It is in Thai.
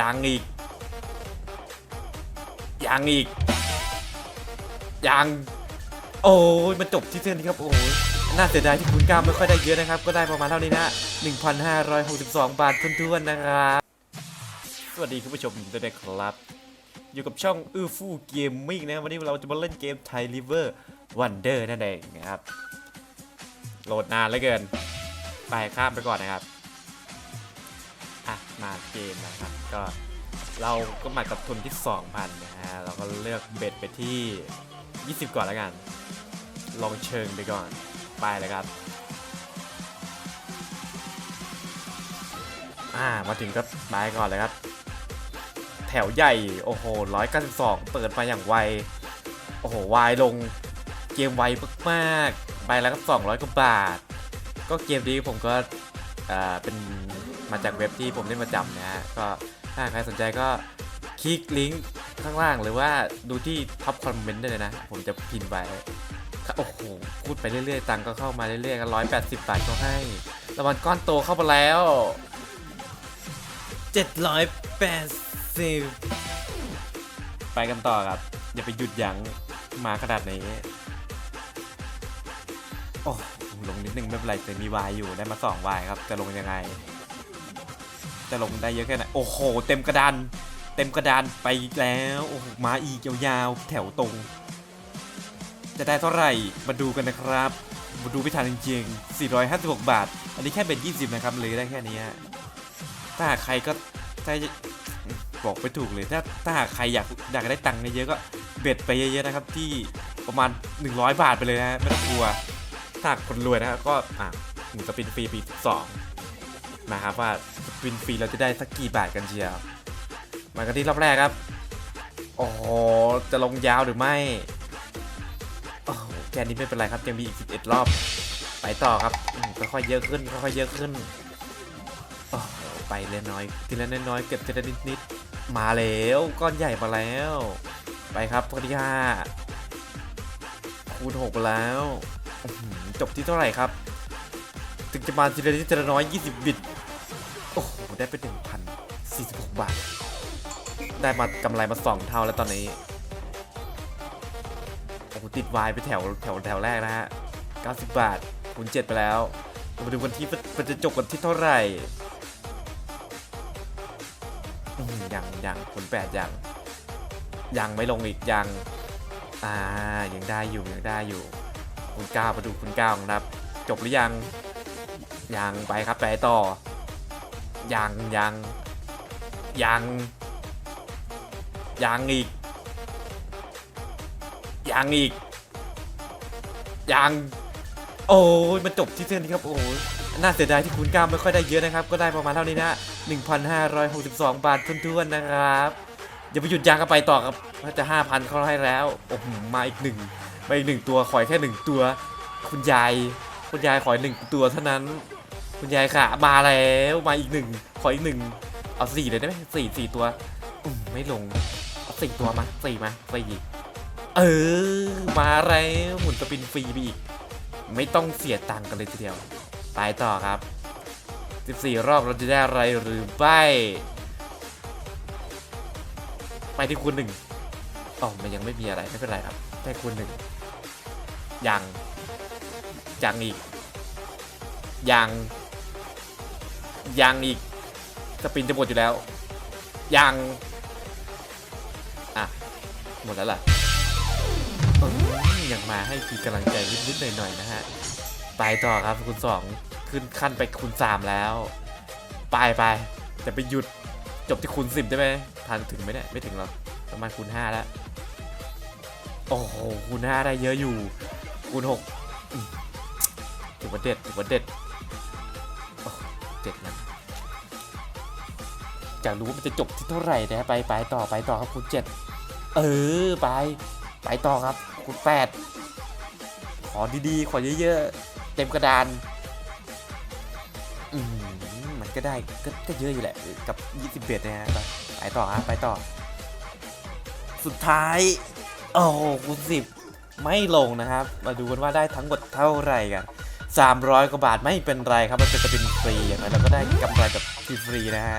ยังอีก ยังอีก ยัง โอ้ยมันจบที่เส้นนี้ครับ โอ้ยน่าเสียดายที่คุณก้าวไม่ค่อยได้เยอะนะครับ ก็ได้ประมาณเท่านี้นะ 1,562 บาททุนๆนะครับ สวัสดีคุณผู้ชมด้วยนะครับ อยู่กับช่องอื้อฟู่เกมมิ่งนะ วันนี้เราจะมาเล่นเกมไทยลิเวอร์วันเดอร์นั่นเองนะครับ โหลดนานเหลือเกิน ไปข้ามไปก่อนนะครับ เกมนะครับ ก็เราก็มากับทุนที่ 2,000 นะฮะ เราก็เลือกเบ็ดไปที่ 20 ก่อนแล้วกัน ลองเชิงไปก่อน ไปเลยครับ อ่า มาถึงก็ไปก่อนเลยครับ แถวใหญ่ โอ้โห 192 เปิดมาอย่างไว โอ้โห วายลง เกมไวมากๆ ไปแล้วก็200 กว่าบาท ก็เกมนี้ผมก็ อ่า เป็น มาจากเว็บที่ผมเล่นประจำนะฮะก็ถ้าใครสนใจก็คลิกลิงก์ข้างล่างหรือว่าดูที่ท็อปคอมเมนต์ได้เลยนะ ผมจะพิมพ์ไว้โอ้โหพูดไปเรื่อยๆ ตังค์ก็เข้ามาเรื่อยๆกันร้อยแปดสิบบาทก็ให้รางวัลก้อนโตเข้ามาแล้ว780ไปกันต่อครับ อย่าไปหยุดยั้งมาขนาดนี้ โอ้ลงนิดนึงไม่เป็นไรแต่มีวายอยู่ได้มาสองวายครับ จะลงยังไง จะลงได้เยอะแค่ไหนโอ้โห เต็มกระดานเต็มกระดานไปอีกแล้วโอ้โหมาอีกยาวๆแถวตรง จะได้เท่าไหร่มาดูกันนะครับมาดูไม่ทันจริงๆ456 บาท อันนี้แค่เป็น 20 นะครับเลยได้แค่นี้ถ้าหากใครก็ถ้าบอกไปถูกเลยถ้าถ้าหากใครอยากอยากได้ตังค์เยอะก็เบ็ดไปเยอะๆนะครับที่ประมาณ 100 บาทไปเลยนะไม่ต้องกลัวถ้าคนรวยนะครับก็อะหนึ่งสปินฟรีปีสอง นะครับว่าสปินฟรีเราจะได้สักกี่บาทกันเชียวมากันที่รอบแรกครับโอ้โหจะลงยาวหรือไม่โอ้แค่นี้ไม่เป็นไรครับยังมีอีก 11 รอบ ไปต่อครับค่อยๆเยอะขึ้นค่อยๆเยอะขึ้นโอ้ไปเล็กน้อยทีละน้อยๆเก็บทีละนิดๆมาแล้วก้อนใหญ่มาแล้ว ไปครับข้อที่ห้าคูณหกแล้วจบที่เท่าไหร่ครับ ถึงจะมาทีละนิดทีละน้อย 20 บิต ได้ไป1,046 บาท ได้มากำไรมา 2 เท่าแล้วตอนนี้ โอ้โหติดวายไปแถวแถวแถวแรกนะฮะ 90 บาทคูณ7ไปแล้วมาดูกันที่มันจะจบกันที่เท่าไหร่ยังยังคูณ8ยัง ยังไม่ลงอีกยัง อ่า ยังได้อยู่ยังได้อยู่คุณก้ามาดูคุณก้านะครับ จบหรือยังยังไปครับไปต่อ ยังยังยังยังอีกยังอีกยังโอ้ยมันจบที่เส้นนี้ครับโอ้ยน่าเสียดายที่คุณก้าวไม่ค่อยได้เยอะนะครับ ก็ได้ประมาณเท่านี้นะ 1,562 บาททุนๆนะครับอย่าไปหยุดยางกันไปต่อครับถ้าจะ5,000เขาให้แล้วโอ้โหมาอีกหนึ่งมาอีกหนึ่งตัวขออีกแค่หนึ่งตัว คุณยาย คุณยายขออีกหนึ่งตัวเท่านั้น คุณยายค่ะมาแล้วมาอีกหนึ่งขออีกหนึ่งเอาสี่เลยได้ไหมสี่สี่ตัวอืมไม่ลงเอาสี่ตัวมาสี่มาสี่เออ มาแล้วหมุนสปินฟรีไปอีก ไม่ต้องเสียตังค์กันเลยทีเดียว ไปต่อครับ 14 รอบเราจะได้อะไรหรือไม่ไปที่คูณหนึ่งอ๋อมันยังไม่มีอะไรไม่เป็นไรครับแค่คูณหนึ่งยังยังอีกยัง ยังอีกสปินจะหมดอยู่แล้ว ยัง อะ หมดแล้วล่ะยังมาให้มีกำลังใจนิดๆหน่อยๆนะฮะ ไปต่อครับคุณสองขึ้นขั้นไปคูณสามแล้ว ไปไปจะไปหยุดจบที่คูณสิบได้ไหมทันถึงไหมเนี่ยไม่ถึงหรอกประมาณคูณห้าแล้ว โอ้โหคูณห้าได้เยอะอยู่คูณหกถือว่าเด็ดถือว่าเด็ดเด็ดนะ อยากรู้ว่ามันจะจบที่เท่าไหร่นะฮะไปไปต่อไปต่อครับคูณเจ็ดเออไป ไปต่อครับคูณแปดขอดีๆ ขอเยอะๆ เต็มกระดาน อืมมันก็ได้ก็ก็เยอะอยู่แหละ กับ20เบ็ดนะฮะไปไปต่อฮะไปต่อ สุดท้าย โอ้คูณสิบไม่ลงนะครับ มาดูกันว่าได้ทั้งหมดเท่าไหร่กัน300 กว่าบาทไม่เป็นไรครับ มันจะเป็นสปินฟรีอย่างไรเราก็ได้กำไรแบบฟรีๆนะฮะ